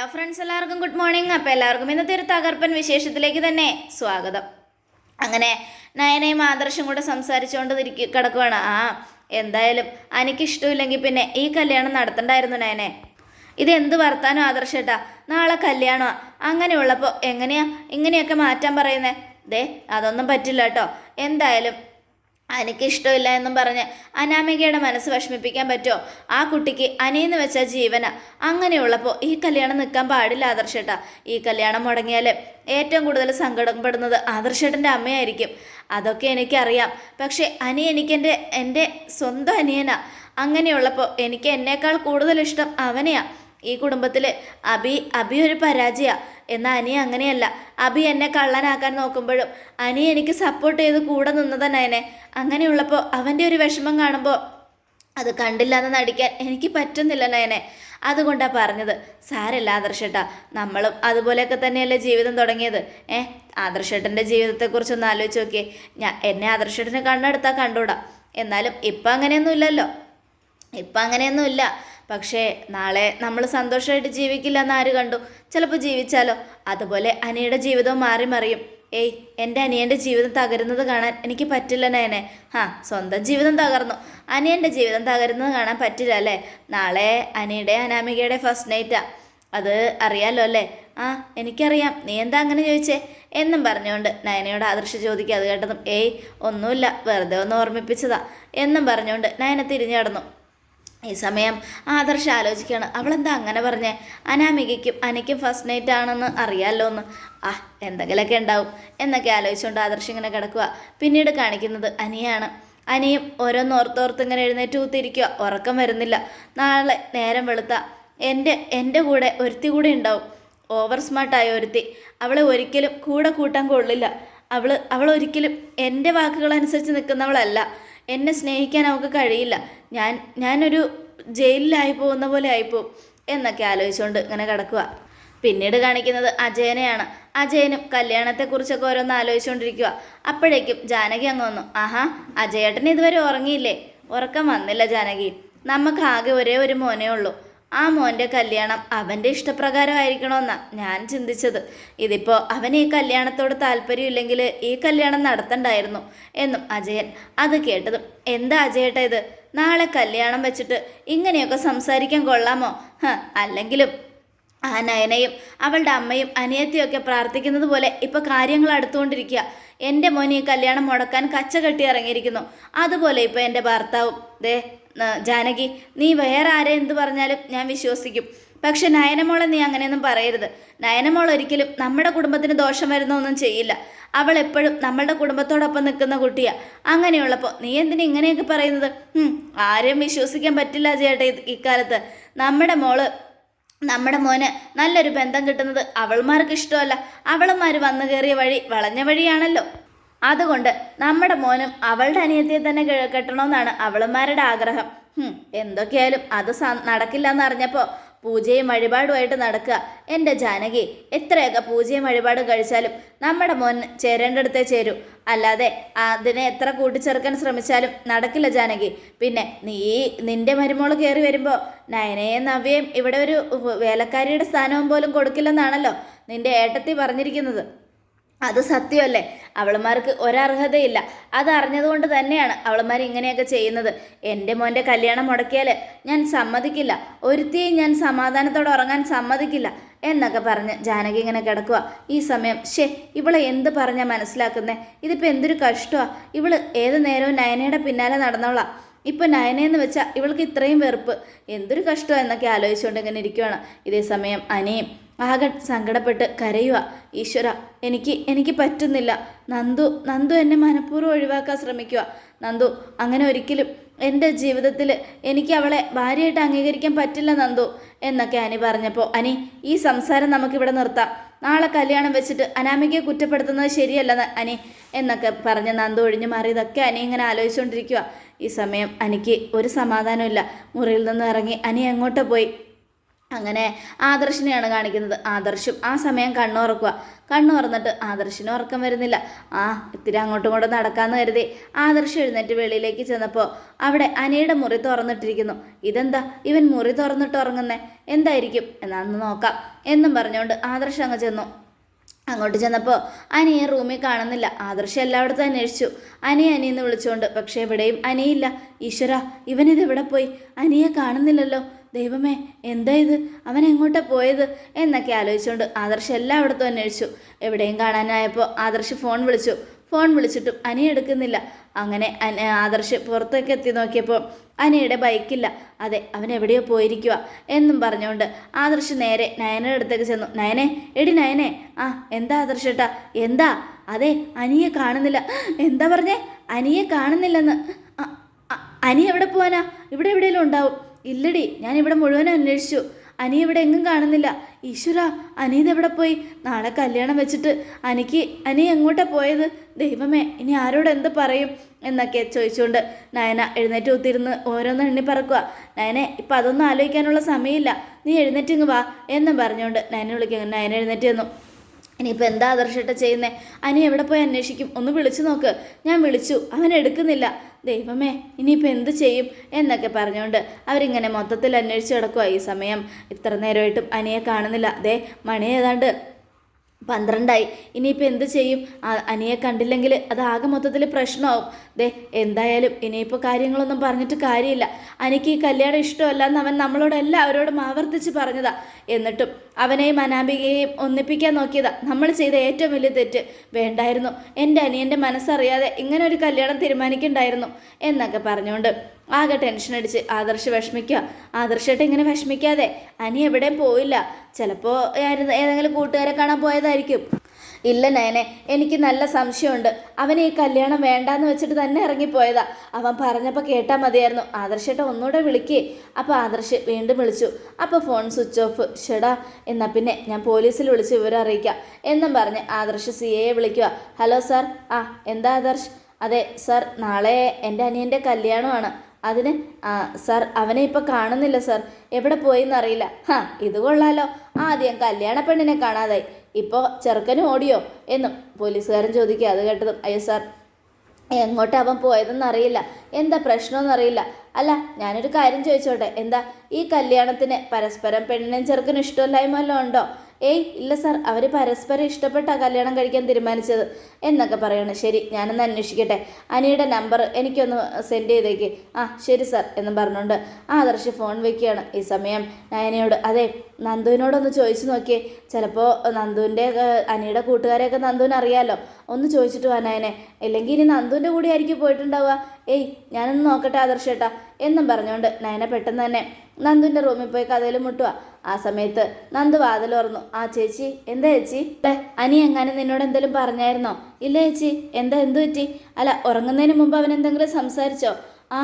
Hello friends എല്ലാവർക്കും good morning അപ്പോൾ എല്ലാവർക്കും ഇന്നത്തെ ഒരു തകർപ്പൻ വിശേഷത്തിലേക്ക് തന്നെ സ്വാഗതം. അങ്ങനെ നയനയും ആദർശം കൂടെ സംസാരിച്ചുകൊണ്ട് തിരിക്കി കിടക്കുവാണ്. ആ എന്തായാലും എനിക്കിഷ്ടമില്ലെങ്കിൽ പിന്നെ ഈ കല്യാണം നടത്തണ്ടായിരുന്നു നയനെ. ഇത് എന്ത് വർത്താനോ ആദർശേട്ടാ നാളെ കല്യാണമാ. അങ്ങനെയുള്ളപ്പോൾ എങ്ങനെയാ ഇങ്ങനെയൊക്കെ മാറ്റാൻ പറയുന്നേ? ദേ അതൊന്നും പറ്റില്ല കേട്ടോ. എന്തായാലും എനിക്കിഷ്ടമില്ല എന്നും പറഞ്ഞ് അനാമികയുടെ മനസ്സ് വിഷമിപ്പിക്കാൻ പറ്റുമോ? ആ കുട്ടിക്ക് അനിയെന്ന് വെച്ച ജീവന. അങ്ങനെയുള്ളപ്പോൾ ഈ കല്യാണം നിൽക്കാൻ പാടില്ല ആദർശേട്ട. ഈ കല്യാണം മുടങ്ങിയാൽ ഏറ്റവും കൂടുതൽ സങ്കടപ്പെടുന്നത് ആദർശേട്ടന്റെ അമ്മയായിരിക്കും. അതൊക്കെ എനിക്കറിയാം. പക്ഷേ അനി എനിക്കെന്റെ എന്റെ സ്വന്തം അനിയനാ. അങ്ങനെയുള്ളപ്പോൾ എനിക്ക് എന്നേക്കാൾ കൂടുതൽ ഇഷ്ടം അവനെയാ. ഈ കുടുംബത്തിൽ അബി അബി ഒരു പരാജയമാണ് എന്നാൽ അനി അങ്ങനെയല്ല. അബി എന്നെ കള്ളനാക്കാൻ നോക്കുമ്പോഴും അനി എനിക്ക് സപ്പോർട്ട് ചെയ്ത് കൂടെ നിന്നതന്നെ എന്നെ അങ്ങനെയുള്ളപ്പോൾ അവന്റെ ഒരു വിഷമം കാണുമ്പോൾ അത് കണ്ടില്ല എന്ന് നടിക്കാൻ എനിക്ക് പറ്റുന്നില്ല നയനെ അതുകൊണ്ടാണ് പറഞ്ഞത്. സാരല്ല ആദർശേട്ടാ നമ്മളും അതുപോലെയൊക്കെ തന്നെയല്ലേ ജീവിതം തുടങ്ങിയത്. ഏ ആദർശേട്ടന്റെ ജീവിതത്തെക്കുറിച്ചൊന്ന് ആലോചിച്ച് നോക്കിയേ. ഞാൻ എന്നെ ആദർശേട്ടനെ കണ്ണെടുത്താൽ കണ്ടൂടാ എന്നാലും ഇപ്പം അങ്ങനെയൊന്നും ഇല്ലല്ലോ ഇപ്പം അങ്ങനെയൊന്നുമില്ല. പക്ഷേ നാളെ നമ്മൾ സന്തോഷമായിട്ട് ജീവിക്കില്ല എന്ന് ആര് കണ്ടു? ചിലപ്പോൾ ജീവിച്ചാലോ? അതുപോലെ അനിയുടെ ജീവിതവും മാറി മറിയും. ഏയ് എന്റെ അനിയന്റെ ജീവിതം തകരുന്നത് കാണാൻ എനിക്ക് പറ്റില്ല നയനെ. ആ സ്വന്തം ജീവിതം തകർന്നു. അനിയന്റെ ജീവിതം തകരുന്നത് കാണാൻ പറ്റില്ല അല്ലേ? നാളെ അനിയുടെ അനാമികയുടെ ഫസ്റ്റ് നൈറ്റാ അത് അറിയാലോ അല്ലേ? ആ എനിക്കറിയാം. നീ എന്താ അങ്ങനെ ചോദിച്ചേ? എന്നും പറഞ്ഞുകൊണ്ട് നയനയോട് ആദർശ ചോദിക്കുക അത് കേട്ടതും ഏയ് ഒന്നുമില്ല. വെറുതെ ഒന്ന് ഓർമ്മിപ്പിച്ചതാ. എന്നും പറഞ്ഞുകൊണ്ട് നയന തിരിഞ്ഞു കിടന്നു ഈ സമയം ആദർശ ആലോചിക്കുകയാണ്. അവളെന്താ അങ്ങനെ പറഞ്ഞേ? അനാമികയ്ക്കും അനയ്ക്കും ഫസ്റ്റ് നൈറ്റ് ആണെന്ന് അറിയാമല്ലോ എന്ന്. ആ എന്തെങ്കിലുമൊക്കെ ഉണ്ടാവും എന്നൊക്കെ ആലോചിച്ചുകൊണ്ട് ആദർശം ഇങ്ങനെ കിടക്കുക പിന്നീട് കാണിക്കുന്നത് അനിയാണ്. അനിയും ഓരോന്ന് ഓർത്തോർത്ത് ഇങ്ങനെ എഴുന്നേറ്റ് കൂത്തിരിക്കുക ഉറക്കം വരുന്നില്ല. നാളെ നേരം വെളുത്ത. എന്റെ എന്റെ കൂടെ ഒരുത്തി കൂടെ ഉണ്ടാവും. ഓവർ സ്മാർട്ടായ ഒരുത്തി. അവളെ ഒരിക്കലും കൂടെ കൂട്ടാൻ കൊള്ളില്ല. അവൾ അവൾ ഒരിക്കലും എന്റെ വാക്കുകൾ അനുസരിച്ച് നിൽക്കുന്നവളല്ല. എന്നെ സ്നേഹിക്കാൻ അവൾക്ക് കഴിയില്ല. ഞാൻ ഞാനൊരു ജയിലിലായി പോകുന്ന പോലെ ആയിപ്പോവും എന്നൊക്കെ ആലോചിച്ചുകൊണ്ട് ഇങ്ങനെ കിടക്കുക പിന്നീട് കാണിക്കുന്നത് അജയനെയാണ്. അജയനും കല്യാണത്തെക്കുറിച്ചൊക്കെ ഓരോന്ന് ആലോചിച്ചുകൊണ്ടിരിക്കുക അപ്പോഴേക്കും ജാനകി അങ്ങ് വന്നു. ആഹാ അജയേട്ടൻ ഇതുവരെ ഉറങ്ങിയില്ലേ? ഉറക്കം വന്നില്ല ജാനകി. നമുക്ക് ആകെ ഒരേ ഒരു മോനേ ഉള്ളൂ. ആ മോന്റെ കല്യാണം അവന്റെ ഇഷ്ടപ്രകാരമായിരിക്കണമെന്ന ഞാൻ ചിന്തിച്ചത്. ഇതിപ്പോൾ അവന് ഈ കല്യാണത്തോട് താല്പര്യമില്ലെങ്കിൽ ഈ കല്യാണം നടത്തണ്ടായിരുന്നു എന്നും അജയൻ അത് കേട്ടതും. എന്താ അജയേട്ട ഇത്? നാളെ കല്യാണം വെച്ചിട്ട് ഇങ്ങനെയൊക്കെ സംസാരിക്കാൻ കൊള്ളാമോ? അല്ലെങ്കിലും ആ നയനയും അവളുടെ അമ്മയും അനിയത്തിയൊക്കെ പ്രാർത്ഥിക്കുന്നത് പോലെ ഇപ്പോൾ കാര്യങ്ങൾ അടുത്തുകൊണ്ടിരിക്കുക. എന്റെ മോൻ ഈ കല്യാണം മുടക്കാൻ കച്ച കെട്ടി ഇറങ്ങിയിരിക്കുന്നു. അതുപോലെ ഇപ്പോൾ എന്റെ ഭർത്താവും. ദേ ജാനകി നീ വേറെ ആരെ എന്ത് പറഞ്ഞാലും ഞാൻ വിശ്വസിക്കും. പക്ഷെ നയനമോളെ നീ അങ്ങനെയൊന്നും പറയരുത്. നയനമോൾ ഒരിക്കലും നമ്മുടെ കുടുംബത്തിന് ദോഷം വരുന്നൊന്നും ചെയ്യില്ല. അവൾ എപ്പോഴും നമ്മളുടെ കുടുംബത്തോടൊപ്പം നിൽക്കുന്ന കുട്ടിയാ. അങ്ങനെയുള്ളപ്പോൾ നീ എന്തിനാ ഇങ്ങനെയൊക്കെ പറയുന്നത്? ആരെയും വിശ്വസിക്കാൻ പറ്റില്ല ചേട്ടാ ഇക്കാലത്ത്. നമ്മുടെ മോൾ നമ്മുടെ മോന് നല്ലൊരു ബന്ധം കിട്ടുന്നത് അവൾമാർക്ക് ഇഷ്ടമല്ല. അവൾമാർ വന്നു കയറിയ വഴി വളഞ്ഞ വഴിയാണല്ലോ. അതുകൊണ്ട് നമ്മുടെ മോനും അവളുടെ അനിയത്തിയെ തന്നെ കെട്ടണമെന്നാണ് അവളുമാരുടെ ആഗ്രഹം. എന്തൊക്കെയായാലും അത് നടക്കില്ല എന്ന് അറിഞ്ഞപ്പോൾ പൂജയും വഴിപാടുമായിട്ട് നടക്കുക. എന്റെ ജാനകി എത്രയൊക്കെ പൂജയും വഴിപാടും കഴിച്ചാലും നമ്മുടെ മോൻ ചേരേണ്ടടുത്തേ ചേരൂ. അല്ലാതെ അതിനെ എത്ര കൂട്ടിച്ചേർക്കാൻ ശ്രമിച്ചാലും നടക്കില്ല ജാനകി. പിന്നെ നീ നിന്റെ മരുമോൾ കയറി വരുമ്പോൾ നയനയും നവ്യയും ഇവിടെ ഒരു വേലക്കാരിയുടെ സ്ഥാനവും പോലും കൊടുക്കില്ലെന്നാണല്ലോ നിന്റെ ഏട്ടത്തി പറഞ്ഞിരിക്കുന്നത്. അത് സത്യമല്ലേ? അവളുമാർക്ക് ഒരർഹതയില്ല. അത് അറിഞ്ഞതുകൊണ്ട് തന്നെയാണ് അവളുമാർ ഇങ്ങനെയൊക്കെ ചെയ്യുന്നത്. എന്റെ മോന്റെ കല്യാണം മുടക്കിയാൽ ഞാൻ സമ്മതിക്കില്ല. ഒരുത്തിയും ഞാൻ സമാധാനത്തോടെ ഉറങ്ങാൻ സമ്മതിക്കില്ല എന്നൊക്കെ പറഞ്ഞ് ജാനകി ഇങ്ങനെ കിടക്കുക ഈ സമയം ഷേ ഇവളെ എന്ത് പറഞ്ഞാൽ മനസ്സിലാക്കുന്നേ? ഇതിപ്പോൾ എന്തൊരു കഷ്ടമാണ് ഇവൾ ഏത് നേരവും നയനയുടെ പിന്നാലെ നടന്നോളാം ഇപ്പൊ നയനയെന്ന് വെച്ചാൽ ഇവൾക്ക് ഇത്രയും വെറുപ്പ്. എന്തൊരു കഷ്ടം എന്നൊക്കെ ആലോചിച്ചുകൊണ്ട് ഇങ്ങനെ ഇരിക്കുവാണ്. ഇതേ സമയം അനിയും ആകെ സങ്കടപ്പെട്ട് കരയുക. ഈശ്വര എനിക്ക് എനിക്ക് പറ്റുന്നില്ല. നന്ദു നന്ദു എന്നെ മനഃപൂർവം ഒഴിവാക്കാൻ ശ്രമിക്കുക. നന്ദു അങ്ങനെ ഒരിക്കലും എന്റെ ജീവിതത്തിൽ എനിക്ക് അവളെ ഭാര്യയായിട്ട് അംഗീകരിക്കാൻ പറ്റില്ല നന്ദു എന്നൊക്കെ അനി പറഞ്ഞപ്പോൾ അനി ഈ സംസാരം നമുക്കിവിടെ നിർത്താം. നാളെ കല്യാണം വെച്ചിട്ട് അനാമികയെ കുറ്റപ്പെടുത്തുന്നത് ശരിയല്ല അനി എന്നൊക്കെ പറഞ്ഞ് നന്ദു ഒഴിഞ്ഞു മാറി. ഇതൊക്കെ അനി ഇങ്ങനെ ആലോചിച്ചുകൊണ്ടിരിക്കുക ഈ സമയം അനിക്ക് ഒരു സമാധാനമില്ല മുറിയിൽ നിന്ന് ഇറങ്ങി അനി എങ്ങോട്ട് പോയി? അങ്ങനെ ആദർശിനെയാണ് കാണിക്കുന്നത്. ആദർശും ആ സമയം കണ്ണുറക്കുക. കണ്ണു തുറന്നിട്ട് ആദർശിന് ഉറക്കം വരുന്നില്ല. ആ ഇത്തിരി അങ്ങോട്ടും ഇങ്ങോട്ടും നടക്കാമെന്ന് കരുതി ആദർശ് എഴുന്നേറ്റ് വെളിയിലേക്ക് ചെന്നപ്പോൾ അവിടെ അനയുടെ മുറി തുറന്നിട്ടിരിക്കുന്നു. ഇതെന്താ? ഇവൻ മുറി തുറന്നിട്ട് ഉറങ്ങുന്നേ? എന്തായിരിക്കും? എന്നാന്ന് നോക്കാം. എന്നും പറഞ്ഞുകൊണ്ട് ആദർശ് അങ്ങ് ചെന്നു. അങ്ങോട്ട് ചെന്നപ്പോൾ അനിയെ റൂമിൽ കാണുന്നില്ല. ആദർശം എല്ലായിടത്തും അന്വേഷിച്ചു. അനി അനിയെന്ന് വിളിച്ചുകൊണ്ട് പക്ഷേ എവിടെയും അനിയില്ല. ഈശ്വര ഇവനിത് എവിടെ പോയി? അനിയെ കാണുന്നില്ലല്ലോ. ദൈവമേ എന്താ ഇത്? അവൻ എങ്ങോട്ടാ പോയത്? എന്നൊക്കെ ആലോചിച്ചുകൊണ്ട് ആദർശ് എല്ലായിടത്തും അന്വേഷിച്ചു. എവിടെയും കാണാനായപ്പോൾ ആദർശ് ഫോൺ വിളിച്ചു. ഫോൺ വിളിച്ചിട്ടും അനി എടുക്കുന്നില്ല. അങ്ങനെ ആദർശ് പുറത്തേക്ക് എത്തി നോക്കിയപ്പോൾ അനിയുടെ ബൈക്കില്ല. അതെ അവൻ എവിടെയോ പോയിരിക്കുക എന്നും പറഞ്ഞുകൊണ്ട് ആദർശ് നേരെ നയനയുടെ അടുത്തേക്ക് ചെന്നു. നയനെ എടി നയനെ. ആ എന്താ ആദർശേട്ടാ എന്താ? അതെ അനിയെ കാണുന്നില്ല. എന്താ പറഞ്ഞേ? അനിയെ കാണുന്നില്ലെന്ന്. അനി എവിടെ പോവാനാ? ഇവിടെ എവിടെയെങ്കിലും ഉണ്ടാവും. ഇല്ലടി ഞാൻ ഇവിടെ മുഴുവൻ അന്വേഷിച്ചു. അനി ഇവിടെ എങ്ങും കാണുന്നില്ല. ഈശ്വര അനി എവിടെ പോയി? നാളെ കല്യാണം വെച്ചിട്ട് അനിക്ക് അനി എങ്ങോട്ടാ പോയത്? ദൈവമേ ഇനി ആരോട് എന്ത് പറയും എന്നൊക്കെ ചോദിച്ചുകൊണ്ട് നയന എഴുന്നേറ്റ് ഒത്തിരുന്ന് ഓരോന്ന് എണ്ണി പറക്കുക. നയനെ ഇപ്പം അതൊന്നും ആലോചിക്കാനുള്ള സമയമില്ല. നീ എഴുന്നേറ്റിങ് വാ എന്നും പറഞ്ഞുകൊണ്ട് നയനെ വിളിക്കുക. നയന എഴുന്നേറ്റ് വന്നു ഇനിയിപ്പോൾ എന്താ ആദർശട്ട ചെയ്യുന്നേ? അനി എവിടെ പോയി അന്വേഷിക്കും? ഒന്ന് വിളിച്ചു നോക്ക്. ഞാൻ വിളിച്ചു. അവൻ എടുക്കുന്നില്ല. ദൈവമേ ഇനിയിപ്പോൾ എന്ത് ചെയ്യും എന്നൊക്കെ പറഞ്ഞുകൊണ്ട് അവരിങ്ങനെ മൊത്തത്തിൽ അന്വേഷിച്ച് കിടക്കുക ഈ സമയം. ഇത്ര നേരമായിട്ടും അനിയെ കാണുന്നില്ല. ദേ മണി ഏതാണ്ട് പന്ത്രണ്ടായി. ഇനിയിപ്പോൾ എന്ത് ചെയ്യും? അനിയെ കണ്ടില്ലെങ്കിൽ അത് ആകെ മൊത്തത്തിൽ പ്രശ്നമാവും. ദേ എന്തായാലും ഇനിയിപ്പോൾ കാര്യങ്ങളൊന്നും പറഞ്ഞിട്ട് കാര്യമില്ല. അനിക്ക് ഈ കല്യാണം ഇഷ്ടമല്ല എന്ന് അവൻ നമ്മളോട് എല്ലാവരോടും ആവർത്തിച്ച് പറഞ്ഞതാ. എന്നിട്ടും അവനെയും അനാമികയെയും ഒന്നിപ്പിക്കാൻ നോക്കിയതാ. നമ്മൾ ചെയ്ത ഏറ്റവും വലിയ തെറ്റ് വേണ്ടായിരുന്നു. എന്റെ അനിയന്റെ മനസ്സറിയാതെ ഇങ്ങനെ ഒരു കല്യാണം തീരുമാനിക്കണ്ടായിരുന്നു എന്നൊക്കെ പറഞ്ഞുകൊണ്ട് ആകെ ടെൻഷൻ അടിച്ച് ആദർശ് വിഷമിക്കുക. ആദർശമായിട്ട് ഇങ്ങനെ വിഷമിക്കാതെ അനി എവിടെയും പോയില്ല. ചിലപ്പോൾ ഏതെങ്കിലും കൂട്ടുകാരെ കാണാൻ പോയതായിരിക്കും. ഇല്ല നേനെ എനിക്ക് നല്ല സംശയമുണ്ട്. അവൻ ഈ കല്യാണം വേണ്ടാന്ന് വെച്ചിട്ട് തന്നെ ഇറങ്ങിപ്പോയതാ. അവൻ പറഞ്ഞപ്പോൾ കേട്ടാൽ മതിയായിരുന്നു. ആദർശേട്ട ഒന്നുകൂടെ വിളിക്കേ. അപ്പോൾ ആദർശ് വീണ്ടും വിളിച്ചു. അപ്പോൾ ഫോൺ സ്വിച്ച് ഓഫ്. ഷെടാ എന്നാൽ പിന്നെ ഞാൻ പോലീസിൽ വിളിച്ച് വിവരം അറിയിക്കാം. എന്നും പറഞ്ഞ് ആദർശ് സി എയെ വിളിക്കുക. Hello sir. ആ എന്താ ആദർശ്? അതെ സാർ നാളെ എന്റെ അനിയന്റെ കല്യാണമാണ്. അതിന് ആ സാർ അവനെ ഇപ്പോൾ കാണുന്നില്ല സാർ. എവിടെ പോയി എന്നറിയില്ല ഹാ ഇത് കൊള്ളാലോ. ആദ്യം കല്യാണ പെണ്ണിനെ കാണാതായി. ഇപ്പോൾ ചെറുക്കനും ഓടിയോ എന്നും പോലീസുകാരൻ ചോദിക്കുക. അത് കേട്ടതും അയ്യോ സാർ എങ്ങോട്ടാ അവൻ പോയതെന്ന് അറിയില്ല. എന്താ പ്രശ്നമെന്ന് അറിയില്ല. അല്ല ഞാനൊരു കാര്യം ചോദിച്ചോട്ടെ. എന്താ ഈ കല്യാണത്തിന് പരസ്പരം പെണ്ണിനും ചെറുക്കനും ഇഷ്ടമില്ലായ്മ വല്ലതും ഉണ്ടോ? ഏയ് ഇല്ല സാർ. അവർ പരസ്പരം ഇഷ്ടപ്പെട്ട കല്യാണം കഴിക്കാൻ തീരുമാനിച്ചത് എന്നൊക്കെ പറയണം. ശരി ഞാനൊന്ന് അന്വേഷിക്കട്ടെ. അനിയുടെ നമ്പർ എനിക്കൊന്ന് സെൻഡ് ചെയ്തേക്ക്. ആ ശരി സാർ എന്നും പറഞ്ഞുകൊണ്ട് ആദർശ് ഫോൺ വെക്കുകയാണ്. ഈ സമയം നയനയോട് അതെ നന്ദുവിനോടൊന്ന് ചോദിച്ചു നോക്കിയേ. ചിലപ്പോൾ നന്ദുവിന്റെ അനിയുടെ കൂട്ടുകാരെയൊക്കെ നന്ദുവിന് അറിയാമല്ലോ ഒന്ന് ചോദിച്ചിട്ട് വാ നയനെ. ഇല്ലെങ്കിൽ ഇനി നന്ദുവിന്റെ കൂടെ ആയിരിക്കും പോയിട്ടുണ്ടാവുക. ഏയ് ഞാനൊന്ന് നോക്കട്ടെ ആദർശേട്ടാ എന്നും പറഞ്ഞുകൊണ്ട് നയന പെട്ടെന്ന് തന്നെ നന്ദുവിന്റെ റൂമിൽ പോയി കഥയിൽ മുട്ടുക. ആ സമയത്ത് നന്ദു വാതിൽ തുറന്നു. ആ ചേച്ചി എന്താ ചേച്ചി? അനി എങ്ങാനും നിന്നോട് എന്തെങ്കിലും പറഞ്ഞായിരുന്നോ? ഇല്ല ചേച്ചി. എന്താ എന്തു പറ്റി? അല്ല ഉറങ്ങുന്നതിന് മുമ്പ് അവൻ എന്തെങ്കിലും സംസാരിച്ചോ? ആ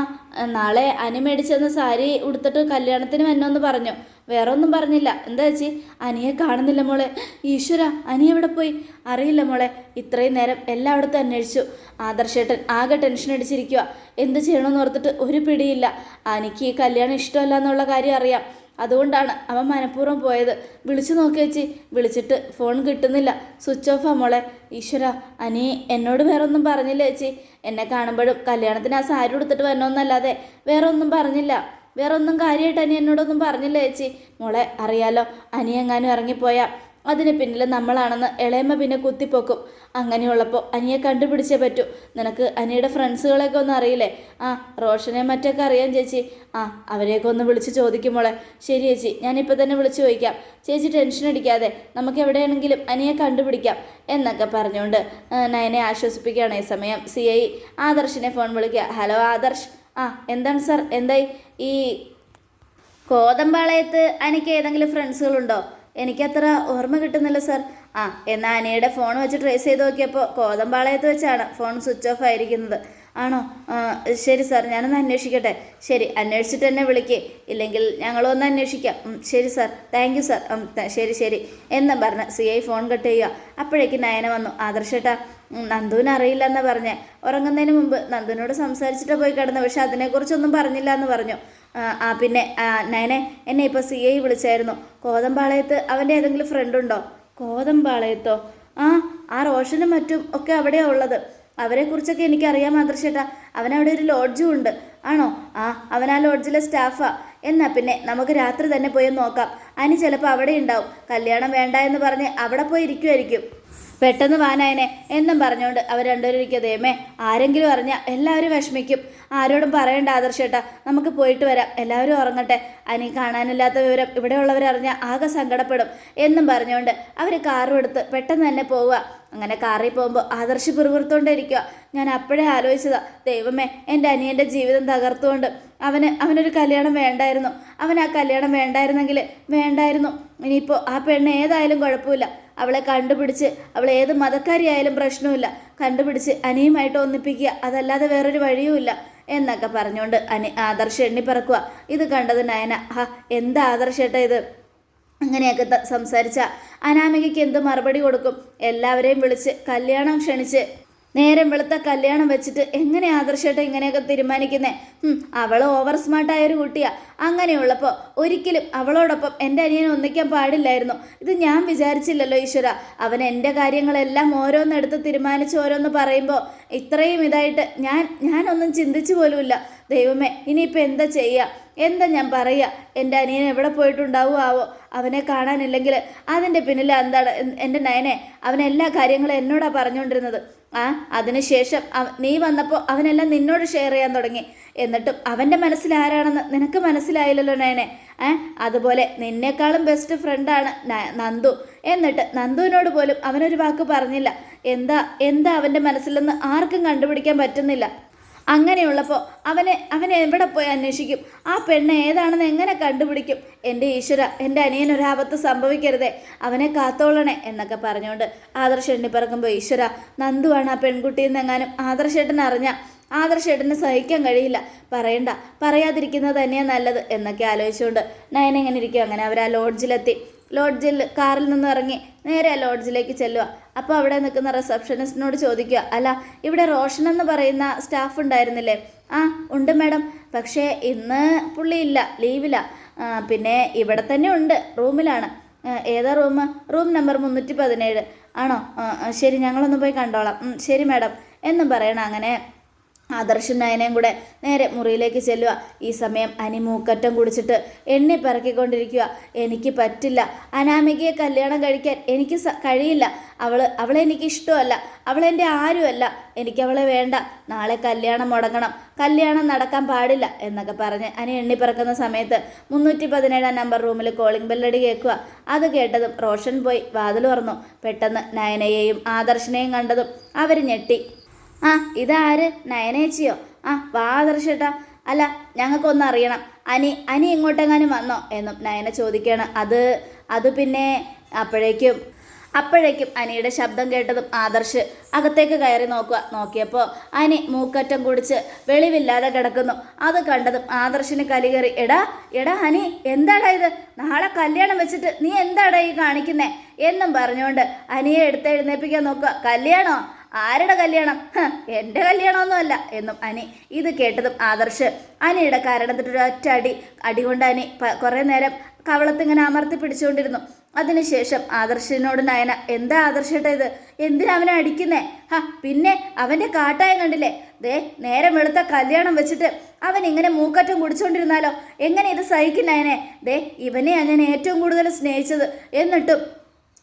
നാളെ അനി മേടിച്ചെന്ന സാരി ഉടുത്തിട്ട് കല്യാണത്തിന് വന്നോന്ന് പറഞ്ഞു. വേറെ ഒന്നും പറഞ്ഞില്ല. എന്താ ചേച്ചി? അനിയെ കാണുന്നില്ല മോളെ. ഈശ്വര അനി എവിടെ പോയി? അറിയില്ല മോളെ. ഇത്രയും നേരം എല്ലായിടത്തും അന്വേഷിച്ചു. ആദർശേട്ടൻ ആകെ ടെൻഷൻ അടിച്ചിരിക്കുക എന്ത് ചെയ്യണമെന്ന് ഓർത്തിട്ട് ഒരു പിടിയില്ല. അനിക്ക് ഈ കല്യാണം ഇഷ്ടമല്ല എന്നുള്ള കാര്യം അറിയാം. അതുകൊണ്ടാണ് അവൻ മനഃപൂർവം പോയത്. വിളിച്ചു നോക്കി വെച്ചി വിളിച്ചിട്ട് ഫോൺ കിട്ടുന്നില്ല. സ്വിച്ച് ഓഫാ മോളെ. ഈശ്വര അനി എന്നോട് വേറെ ഒന്നും പറഞ്ഞില്ല ചേച്ചി. എന്നെ കാണുമ്പോഴും കല്യാണത്തിന് ആ സാരി ഉടുത്തിട്ട് വരണമെന്നല്ലാതെ വേറെ ഒന്നും പറഞ്ഞില്ല. വേറെ ഒന്നും കാര്യമായിട്ട് അനി എന്നോടൊന്നും പറഞ്ഞില്ല ചേച്ചി. മോളെ അറിയാലോ അനി എങ്ങാനും ഇറങ്ങിപ്പോയാൽ അതിന് പിന്നിൽ നമ്മളാണെന്ന് ഇളയമ്മ പിന്നെ കുത്തിപ്പൊക്കും. അങ്ങനെയുള്ളപ്പോൾ അനിയെ കണ്ടുപിടിച്ചേ പറ്റൂ. നിനക്ക് അനിയുടെ ഫ്രണ്ട്സുകളെയൊക്കെ ഒന്ന് അറിയില്ലേ? ആ റോഷനെ മറ്റൊക്കെ അറിയാം ചേച്ചി. ആ അവരെയൊക്കെ ഒന്ന് വിളിച്ച് ചോദിക്കുമ്പോളെ ശരി ചേച്ചി. ഞാനിപ്പോൾ തന്നെ വിളിച്ച് ചോദിക്കാം. ചേച്ചി ടെൻഷൻ അടിക്കാതെ നമുക്ക് എവിടെയാണെങ്കിലും അനിയെ കണ്ടുപിടിക്കാം എന്നൊക്കെ പറഞ്ഞുകൊണ്ട് നയനെ ആശ്വസിപ്പിക്കുകയാണ്. ഈ സമയം സി ഐ ആദർശിനെ ഫോൺ വിളിക്കുക. ഹലോ ആദർശ്. ആ എന്താണ് സാർ? എന്തായി? ഈ കോതമ്പാളയത്ത് അനിക്ക് ഏതെങ്കിലും ഫ്രണ്ട്സുകളുണ്ടോ? എനിക്കത്ര ഓർമ്മ കിട്ടുന്നില്ല സാർ ആ എന്നാൽ അനിയുടെ ഫോൺ വെച്ച് ട്രേസ് ചെയ്ത് നോക്കിയപ്പോൾ കോതമ്പാളയത്ത് വെച്ചാണ് ഫോൺ സ്വിച്ച് ഓഫ് ആയിരിക്കുന്നത്. ആണോ? ശരി സാർ ഞാനൊന്ന് അന്വേഷിക്കട്ടെ. ശരി അന്വേഷിച്ചിട്ട് എന്നെ വിളിക്കേ. ഇല്ലെങ്കിൽ ഞങ്ങളൊന്ന് അന്വേഷിക്കാം. ശരി സാർ താങ്ക് യു സാർ ശരി ശരി. എന്നും പറഞ്ഞ്? സി ഐ ഫോൺ കട്ട് ചെയ്യുക. അപ്പോഴേക്ക് നയന വന്നു. ആദർശേട്ടാ നന്ദുവിന് അറിയില്ല എന്ന് പറഞ്ഞ്. ഉറങ്ങുന്നതിന് മുമ്പ് നന്ദുവിനോട് സംസാരിച്ചിട്ട് പോയി കിടന്നു. പക്ഷെ അതിനെക്കുറിച്ചൊന്നും പറഞ്ഞില്ല എന്ന് പറഞ്ഞു. ആ, പിന്നെ നയനെ എന്നെ ഇപ്പോൾ സി ഐ വിളിച്ചായിരുന്നു. കോതമ്പാളയത്ത് അവന്റെ ഏതെങ്കിലും ഫ്രണ്ട് ഉണ്ടോ? കോതമ്പാളയത്തോ? ആ ആ റോഷനും മറ്റും ഒക്കെ അവിടെയാണ് ഉള്ളത്. അവരെക്കുറിച്ചൊക്കെ എനിക്കറിയാം മാതൃശേട്ടാ. അവനവിടെ ഒരു ലോഡ്ജും ഉണ്ട്. ആണോ? ആ അവൻ ആ ലോഡ്ജിലെ സ്റ്റാഫാ എന്നാ പിന്നെ നമുക്ക് രാത്രി തന്നെ പോയി നോക്കാം. അനി ചിലപ്പോൾ അവിടെ ഉണ്ടാവും. കല്യാണം വേണ്ട എന്ന് പറഞ്ഞ് അവിടെ പോയി ഇരിക്കുമായിരിക്കും പെട്ടെന്ന് വാനായനെ എന്നും പറഞ്ഞുകൊണ്ട് അവർ രണ്ടുപേരും ദൈവമേ ആരെങ്കിലും അറിഞ്ഞാൽ എല്ലാവരും വിഷമിക്കും. ആരോടും പറയണ്ട ആദർശേട്ടാ നമുക്ക് പോയിട്ട് വരാം. എല്ലാവരും ഉറങ്ങട്ടെ. അനി കാണാനില്ലാത്ത വിവരം ഇവിടെയുള്ളവർ അറിഞ്ഞാൽ ആകെ സങ്കടപ്പെടും എന്നും പറഞ്ഞുകൊണ്ട് അവർ കാറും എടുത്ത് പെട്ടെന്ന് തന്നെ പോവുക. അങ്ങനെ കാറിൽ പോകുമ്പോൾ ആദർശ് പിറുപിറുത്തോണ്ടിരിക്കുക. ഞാൻ അപ്പോഴേ ആലോചിച്ചതാ ദൈവമേ എന്റെ അനിയന്റെ ജീവിതം തകർത്തുകൊണ്ട് അവന് അവനൊരു കല്യാണം വേണ്ടായിരുന്നു. അവൻ ആ കല്യാണം വേണ്ടായിരുന്നെങ്കിൽ വേണ്ടായിരുന്നു. ഇനിയിപ്പോൾ ആ പെണ്ണ് ഏതായാലും കുഴപ്പമില്ല. അവളെ കണ്ടുപിടിച്ച് അവൾ ഏത് മതക്കാരിയായാലും പ്രശ്നമില്ല കണ്ടുപിടിച്ച് അനിയുമായിട്ട് ഒന്നിപ്പിക്കുക അതല്ലാതെ വേറൊരു വഴിയുമില്ല എന്നൊക്കെ പറഞ്ഞുകൊണ്ട് അനി ആദർശ് എണ്ണിപ്പറക്കുക. ഇത് കണ്ടത് നയന. ഹ എന്താ ആദർശേട്ടാ ഇത്? അങ്ങനെയൊക്കെ സംസാരിച്ച അനാമികയ്ക്ക് എന്ത് മറുപടി കൊടുക്കും? എല്ലാവരെയും വിളിച്ച് കല്യാണം ക്ഷണിച്ച് നേരം വെളുത്ത കല്യാണം വെച്ചിട്ട് എങ്ങനെ ആദർശമായിട്ട് ഇങ്ങനെയൊക്കെ തീരുമാനിക്കുന്നേ? അവൾ ഓവർ സ്മാർട്ടായ ഒരു കുട്ടിയാ. അങ്ങനെയുള്ളപ്പോൾ ഒരിക്കലും അവളോടൊപ്പം എന്റെ അനിയനെ ഒന്നിക്കാൻ പാടില്ലായിരുന്നു. ഇത് ഞാൻ വിചാരിച്ചില്ലല്ലോ ഈശ്വര. അവൻ എന്റെ കാര്യങ്ങളെല്ലാം ഓരോന്നെടുത്ത് തീരുമാനിച്ച് ഓരോന്ന് പറയുമ്പോൾ ഇത്രയും ഇതായിട്ട് ഞാൻ ഞാനൊന്നും ചിന്തിച്ചു പോലുമില്ല. ദൈവമേ ഇനിയിപ്പോൾ എന്താ ചെയ്യുക എന്താ ഞാൻ പറയുക എന്റെ അനിയൻ എവിടെ പോയിട്ടുണ്ടാവുമോ ആവോ? അവനെ കാണാനില്ലെങ്കിൽ അതിന്റെ പിന്നിൽ എന്താണ് എന്റെ നയനെ? അവൻ എല്ലാ കാര്യങ്ങളും എന്നോടാണ് പറഞ്ഞുകൊണ്ടിരുന്നത്. ആ അതിനുശേഷം നീ വന്നപ്പോൾ അവനെല്ലാം നിന്നോട് ഷെയർ ചെയ്യാൻ തുടങ്ങി. എന്നിട്ടും അവന്റെ മനസ്സിൽ ആരാണെന്ന് നിനക്ക് മനസ്സിലായില്ലല്ലോ നയനെ. ഏ അതുപോലെ നിന്നേക്കാളും ബെസ്റ്റ് ഫ്രണ്ടാണ് നന്ദു. എന്നിട്ട് നന്ദുവിനോട് പോലും അവനൊരു വാക്ക് പറഞ്ഞില്ല. എന്താ എന്താ അവന്റെ മനസ്സിലെന്ന് ആർക്കും കണ്ടുപിടിക്കാൻ പറ്റുന്നില്ല. അങ്ങനെയുള്ളപ്പോൾ അവനെ അവനെ എവിടെ പോയി അന്വേഷിക്കും? ആ പെണ്ണ് ഏതാണെന്ന് എങ്ങനെ കണ്ടുപിടിക്കും? എന്റെ ഈശ്വര എന്റെ അനിയനൊരാപത്ത് സംഭവിക്കരുതേ. അവനെ കാത്തോളണേ എന്നൊക്കെ പറഞ്ഞുകൊണ്ട് ആദർശ് എണ്ണിപ്പറക്കുമ്പോൾ ഈശ്വര നന്ദുവാണ് ആ പെൺകുട്ടിയെന്നെങ്ങാനും ആദർശേട്ടൻ അറിഞ്ഞ? ആദർശേട്ടന് സഹിക്കാൻ കഴിയില്ല. പറയണ്ട പറയാതിരിക്കുന്നത് തന്നെയാണ് നല്ലത് എന്നൊക്കെ ആലോചിച്ചുകൊണ്ട് നയൻ എങ്ങനെ ഇരിക്കും. അങ്ങനെ അവർ ആ ലോഡ്ജിലെത്തി. ലോഡ്ജിൽ കാറിൽ നിന്ന് ഇറങ്ങി നേരെ ആ ലോഡ്ജിലേക്ക് ചെല്ലുക അപ്പോൾ അവിടെ നിൽക്കുന്ന റിസപ്ഷനിസ്റ്റിനോട് ചോദിക്കുക അല്ല ഇവിടെ റോഷൻ എന്ന് പറയുന്ന സ്റ്റാഫ് ഉണ്ടായിരുന്നില്ലേ? ആ ഉണ്ട് മാഡം. പക്ഷേ ഇന്ന് പുള്ളിയില്ല ലീവില്ല പിന്നെ ഇവിടെ തന്നെ ഉണ്ട് റൂമിലാണ്. ഏതാ റൂം? റൂം നമ്പർ മുന്നൂറ്റി പതിനേഴ്. ആണോ? ശരി ഞങ്ങളൊന്ന് പോയി കണ്ടോളാം. ശരി മാഡം. എന്നും പറയണം. അങ്ങനെ ആദർശും നയനയും കൂടെ നേരെ മുറിയിലേക്ക് ചെല്ലുക. ഈ സമയം അനി മൂക്കറ്റം കുടിച്ചിട്ട് എണ്ണി പറക്കിക്കൊണ്ടിരിക്കുക. എനിക്ക് പറ്റില്ല. അനാമികയെ കല്യാണം കഴിക്കാൻ എനിക്ക് കഴിയില്ല. അവൾ അവളെ എനിക്ക് ഇഷ്ടമല്ല അവളെന്റെ ആരുമല്ല. എനിക്കവളെ വേണ്ട. നാളെ കല്യാണം മുടങ്ങണം. കല്യാണം നടക്കാൻ പാടില്ല എന്നൊക്കെ പറഞ്ഞ് അനി എണ്ണി പറക്കുന്ന സമയത്ത് മുന്നൂറ്റി പതിനേഴാം നമ്പർ റൂമിൽ കോളിംഗ് ബെല്ലടി കേൾക്കുക. അത് കേട്ടതും റോഷൻ പോയി വാതിൽ തുറന്നു. പെട്ടെന്ന് നയനയെയും ആദർശനെയും കണ്ടതും അവർ ഞെട്ടി. ആ ഇതാര്? നയനേച്ചിയോ? ആ വാ ആദർശേട്ടാ അല്ല ഞങ്ങൾക്കൊന്ന് അറിയണം അനി അനി ഇങ്ങോട്ടെങ്ങാനും വന്നോ? എന്നും നയന ചോദിക്കുകയാണ് അത് അത് പിന്നെ അപ്പോഴേക്കും അപ്പോഴേക്കും അനിയുടെ ശബ്ദം കേട്ടതും ആദർശ് അകത്തേക്ക് കയറി നോക്കുക. നോക്കിയപ്പോൾ അനി മൂക്കറ്റം കുടിച്ച് വെളിവില്ലാതെ കിടക്കുന്നു. അത് കണ്ടതും ആദർശിന് കലി കയറി എടാ എടാ അനി എന്താടാ ഇത്? നാളെ കല്യാണം വെച്ചിട്ട് നീ എന്താടാ ഈ കാണിക്കുന്നേ? എന്നും പറഞ്ഞുകൊണ്ട് അനിയെ എടുത്തെഴുന്നേപ്പിക്കാൻ നോക്കുക. കല്യാണോ? ആരുടെ കല്യാണം? എന്റെ കല്യാണമൊന്നുമല്ല എന്നും അനി ഇത് കേട്ടതും ആദർശ്. അനിയുടെ കാരണത്തിട്ടൊരു അടി അടി കൊണ്ട് അനി കുറേ നേരം കവളത്തിങ്ങനെ അമർത്തി പിടിച്ചുകൊണ്ടിരുന്നു. അതിനുശേഷം ആദർശിനോട് നയന എന്താ ആദർശേട്ട ഇത്? എന്തിനാ അവനെ അടിക്കുന്നേ? ഹാ പിന്നെ അവന്റെ കാട്ടായം കണ്ടില്ലേ? ദേ നേരം വെളുത്ത കല്യാണം വെച്ചിട്ട് അവൻ ഇങ്ങനെ മൂക്കറ്റം കുടിച്ചുകൊണ്ടിരുന്നാലോ? എങ്ങനെ ഇത് സഹിക്കും നയനെ? ദേ ഇവനെയാണ് ഞാൻ ഏറ്റവും കൂടുതൽ സ്നേഹിച്ചത്. എന്നിട്ടും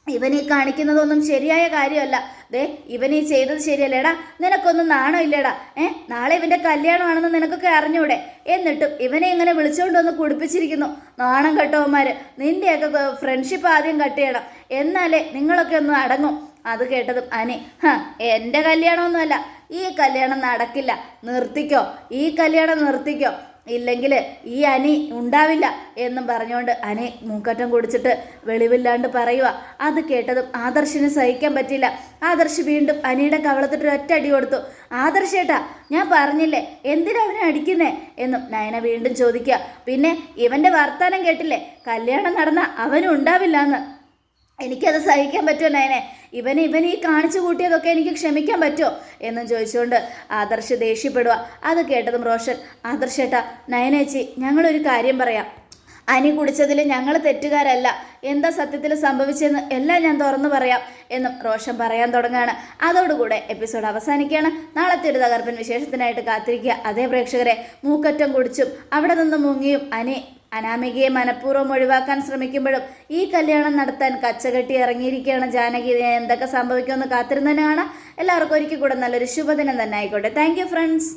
ഇവൻ ഈ കാണിക്കുന്നതൊന്നും ശരിയായ കാര്യമല്ല. ദേ ഇവൻ ഈ ചെയ്തത് ശരിയല്ല എടാ നിനക്കൊന്നും നാണം ഇല്ലേടാ? ഏ? നാളെ ഇവന്റെ കല്യാണമാണെന്ന് നിനക്കൊക്കെ അറിഞ്ഞൂടെ? എന്നിട്ടും ഇവനെ ഇങ്ങനെ വിളിച്ചുകൊണ്ട് വന്ന് കുടിപ്പിച്ചിരിക്കുന്നു. നാണം കെട്ടവന്മാര് നിന്റെയൊക്കെ ഫ്രണ്ട്ഷിപ്പ് ആദ്യം കട്ട് ചെയ്യണം. എന്നാലേ നിങ്ങളൊക്കെ ഒന്ന് അടങ്ങും. അത് കേട്ടതും അനി ഹാ എന്റെ കല്യാണമൊന്നുമല്ല. ഈ കല്യാണം നടക്കില്ല. നിർത്തിക്കോ. ഈ കല്യാണം നിർത്തിക്കോ. ഇല്ലെങ്കിൽ ഈ അനി ഉണ്ടാവില്ല എന്നും പറഞ്ഞുകൊണ്ട് അനി മൂക്കറ്റം കുടിച്ചിട്ട് വെളിവില്ലാണ്ട് പറയുക അത് കേട്ടതും ആദർശിന് സഹിക്കാൻ പറ്റില്ല ആദർശ് വീണ്ടും അനിയുടെ കവളത്തിട്ട് ഒറ്റ അടി കൊടുത്തു. ആദർശേട്ടാ ഞാൻ പറഞ്ഞില്ലേ എന്തിനാ അവനെ അടിക്കുന്നേ? എന്നും നയന വീണ്ടും ചോദിക്കുക. പിന്നെ ഇവന്റെ വർത്താനം കേട്ടില്ലേ കല്യാണം നടന്ന അവനും ഉണ്ടാവില്ല എന്ന് എനിക്കത് സഹിക്കാൻ പറ്റുമോ നയനെ? ഇവൻ ഇവൻ ഈ കാണിച്ചു കൂട്ടിയതൊക്കെ എനിക്ക് ക്ഷമിക്കാൻ പറ്റുമോ? എന്നും ചോദിച്ചുകൊണ്ട് ആദർശ് ദേഷ്യപ്പെടുക അത് കേട്ടതും റോഷൻ ആദർശേട്ടാ നയനേച്ചി ഞങ്ങളൊരു കാര്യം പറയാം. അനി കുടിച്ചതിൽ ഞങ്ങൾ തെറ്റുകാരല്ല. എന്താ സത്യത്തിൽ സംഭവിച്ചെന്ന് എല്ലാം ഞാൻ തുറന്നു പറയാം എന്നും റോഷൻ പറയാൻ തുടങ്ങുകയാണ് അതോടുകൂടെ എപ്പിസോഡ് അവസാനിക്കുകയാണ്. നാളത്തെ ഒരു തകർപ്പൻ വിശേഷത്തിനായിട്ട് കാത്തിരിക്കുക. അതേ പ്രേക്ഷകരെ മൂക്കറ്റം കുടിച്ചും അവിടെ നിന്ന് മുങ്ങിയും അനി അനാമികയെ മനഃപൂർവം ഒഴിവാക്കാൻ ശ്രമിക്കുമ്പോഴും ഈ കല്യാണം നടത്താൻ കച്ചകെട്ടി ഇറങ്ങിയിരിക്കുകയാണ് ജാനകി. എന്തൊക്കെ സംഭവിക്കുമെന്ന് കാത്തിരുന്നതിനാണ് എല്ലാവർക്കും ഒരിക്കൽ കൂടെ നല്ലൊരു ശുഭദിനം തന്നെ ആയിക്കോട്ടെ. Thank friends